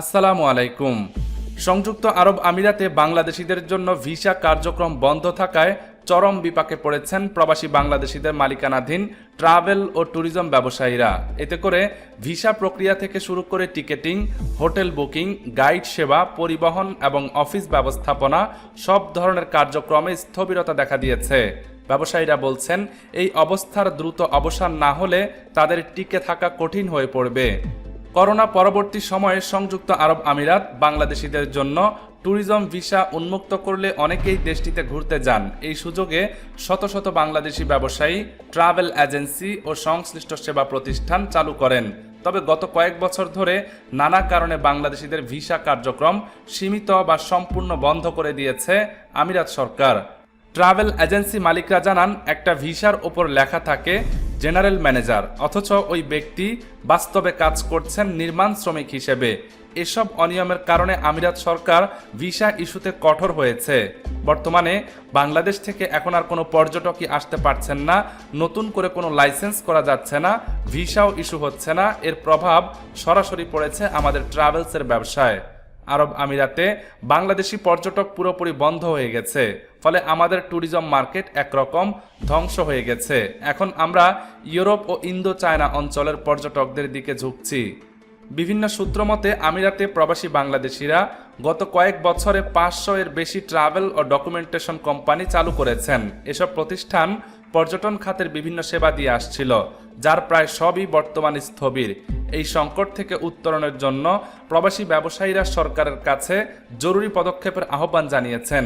আসসালামু আলাইকুম। সংযুক্ত আরব আমিরাতে বাংলাদেশিদের জন্য ভিসা কার্যক্রম বন্ধ থাকায় চরম বিপাকে পড়েছেন প্রবাসী বাংলাদেশিদের মালিকানাধীন ট্রাভেল ও ট্যুরিজম ব্যবসায়ীরা। এতে করে ভিসা প্রক্রিয়া থেকে শুরু করে টিকেটিং, হোটেল বুকিং, গাইড সেবা, পরিবহন এবং অফিস ব্যবস্থাপনা সব ধরনের কার্যক্রমে স্থবিরতা দেখা দিয়েছে। ব্যবসায়ীরা বলছেন, এই অবস্থার দ্রুত অবসান না হলে তাদের টিকে থাকা কঠিন হয়ে পড়বে। করোনা পরবর্তী সময়ে সংযুক্ত আরব আমিরাত বাংলাদেশিদের জন্য ট্যুরিজম ভিসা উন্মুক্ত করলে অনেকেই দেশটিতে ঘুরতে যান। এই সুযোগে শত শত বাংলাদেশি ব্যবসায়ী, ট্রাভেল এজেন্সি ও সংশ্লিষ্ট সেবা প্রতিষ্ঠান চালু করেন। তবে গত কয়েক বছর ধরে নানা কারণে বাংলাদেশিদের ভিসা কার্যক্রম সীমিত বা সম্পূর্ণ বন্ধ করে দিয়েছে আমিরাত সরকার। ট্রাভেল এজেন্সি মালিকরা জানান, একটা ভিসার ওপর লেখা থাকে জেনারেল ম্যানেজার, অথচ ওই ব্যক্তি বাস্তবে কাজ করছেন নির্মাণ শ্রমিক হিসেবে। এসব অনিয়মের কারণে আমিরাত সরকার ভিসা ইস্যুতে কঠোর হয়েছে। বর্তমানে বাংলাদেশ থেকে এখন আর কোনো পর্যটকই আসতে পারছেন না, নতুন করে কোনো লাইসেন্স করা যাচ্ছে না, ভিসাও ইস্যু হচ্ছে না, এর প্রভাব সরাসরি পড়েছে আমাদের ট্রাভেলসের ব্যবসায়। আরব আমিরাতে বাংলাদেশি পর্যটক পুরোপুরি বন্ধ হয়ে গেছে। ফলে আমাদের ট্যুরিজম মার্কেট একরকম ধ্বংস হয়ে গেছে। এখন আমরা ইউরোপ ও ইন্দো চায়না অঞ্চলের পর্যটকদের দিকে ঝুঁকছি। বিভিন্ন সূত্র মতে, আমিরাতে প্রবাসী বাংলাদেশিরা গত কয়েক বছরে পাঁচশো এর বেশি ট্রাভেল ও ডকুমেন্টেশন কোম্পানি চালু করেছেন। এসব প্রতিষ্ঠান পর্যটন খাতের বিভিন্ন সেবা দিয়ে আসছিল, যার প্রায় সবই বর্তমানে স্থবির। এই সংকট থেকে উত্তরণের জন্য প্রবাসী ব্যবসায়ীরা সরকারের কাছে জরুরি পদক্ষেপের আহ্বান জানিয়েছেন।